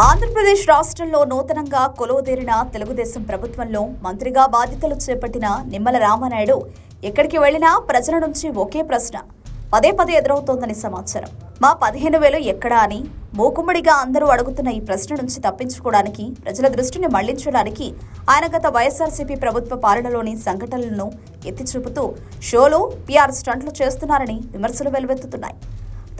ఆంధ్రప్రదేశ్ రాష్ట్రంలో నూతనంగా కొలువుదేరిన తెలుగుదేశం ప్రభుత్వంలో మంత్రిగా బాధ్యతలు చేపట్టిన నిమ్మల రామానాయుడు ఎక్కడికి వెళ్ళినా ప్రజల నుంచి ఒకే ప్రశ్న. పదే పదే ఎదురవుతోందని సమాచారం. మా పదిహేను వేలు ఎక్కడా అని మూకుమ్మడిగా అందరూ అడుగుతున్న ఈ ప్రశ్న నుంచి తప్పించుకోవడానికి ప్రజల దృష్టిని మళ్ళించడానికి ఆయన గత వైఎస్ఆర్సీపీ ప్రభుత్వ పాలనలోని సంఘటనలను ఎత్తి చూపుతూ షోలు పీఆర్ స్టంట్లు చేస్తున్నారని విమర్శలు వెలువెత్తుతున్నాయి.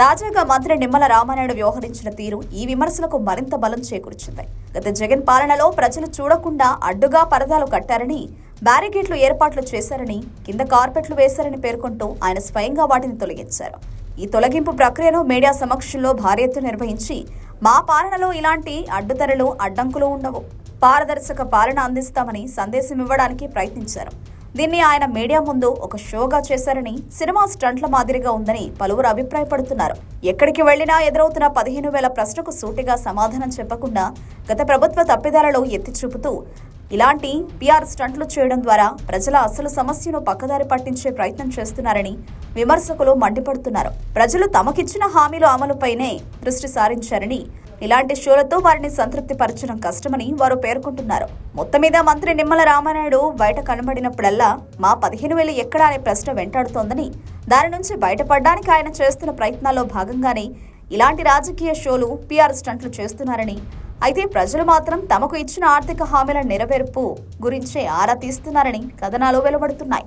తాజాగా మంత్రి నిమ్మల రామానాయుడు వ్యవహరించిన తీరు ఈ విమర్శలకు మరింత బలం చేకూర్చింది. గత జగన్ పాలనలో ప్రజలు చూడకుండా అడ్డుగా పరదాలు కట్టారని బ్యారికేడ్లు ఏర్పాట్లు చేశారని కింద కార్పెట్లు వేశారని పేర్కొంటూ ఆయన స్వయంగా వాటిని తొలగించారు. ఈ తొలగింపు ప్రక్రియను మీడియా సమక్షంలో భారీ ఎత్తున నిర్వహించి మా పాలనలో ఇలాంటి అడ్డుతెరలు అడ్డంకులు ఉండవు. పారదర్శక పాలన అందిస్తామని సందేశం ఇవ్వడానికి ప్రయత్నించారు. దీన్ని ఆయన మీడియా ముందు ఒక షోగా చేశారని సినిమా స్టంట్ల మాదిరిగా ఉందని పలువురు అభిప్రాయపడుతున్నారు. ఎక్కడికి వెళ్ళినా ఎదురవుతున్న పదిహేను వేల ప్రశ్నకు సూటిగా సమాధానం చెప్పకుండా గత ప్రభుత్వ తప్పిదాలలో ఎత్తి చూపుతూ ఇలాంటి పిఆర్ స్టంట్లు చేయడం ద్వారా ప్రజల అసలు సమస్యను పక్కదారి పట్టించే ప్రయత్నం చేస్తున్నారని విమర్శకులు మండిపడుతున్నారు. ప్రజలు తమకిచ్చిన హామీల అమలుపైనే దృష్టి సారించారని ఇలాంటి షోలతో వారిని సంతృప్తి పరచడం కష్టమని వారు పేర్కొంటున్నారు. మొత్తం మీద మంత్రి నిమ్మల రామానాయుడు బయట కనబడినప్పుడల్లా మా పదిహేను వేలు ఎక్కడా అనే ప్రశ్న వెంటాడుతోందని దాని నుంచి బయటపడడానికి ఆయన చేస్తున్న ప్రయత్నాల్లో భాగంగానే ఇలాంటి రాజకీయ షోలు పీఆర్ స్టంట్లు చేస్తున్నారని అయితే ప్రజలు మాత్రం తమకు ఇచ్చిన ఆర్థిక హామీల నెరవేర్పు గురించే ఆరా తీస్తున్నారని కథనాలు వెలువడుతున్నాయి.